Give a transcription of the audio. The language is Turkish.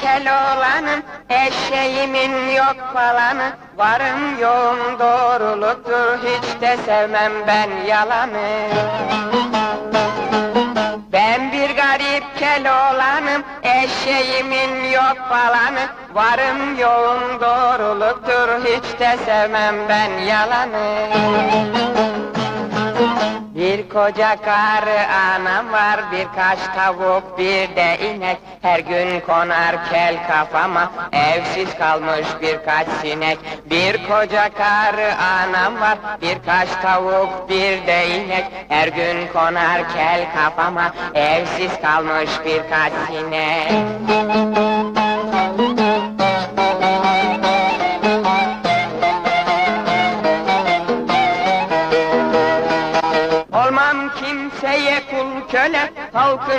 kel olanım Eşeğimin yok falanı. Varım yoğum doğruluktur Hiç de sevmem ben yalanı. Ben bir garip kel olanım, eşeğimin yok falanı. Varım yoğun doğruluktur, hiç de sevmem ben yalanı koca karı anam var, birkaç tavuk, bir de inek. Her gün konar kel kafama, evsiz kalmış birkaç sinek. Bir koca karı anam var, birkaç tavuk, bir de inek. Her gün konar kel kafama, evsiz kalmış birkaç sinek kimseye kul köle halkı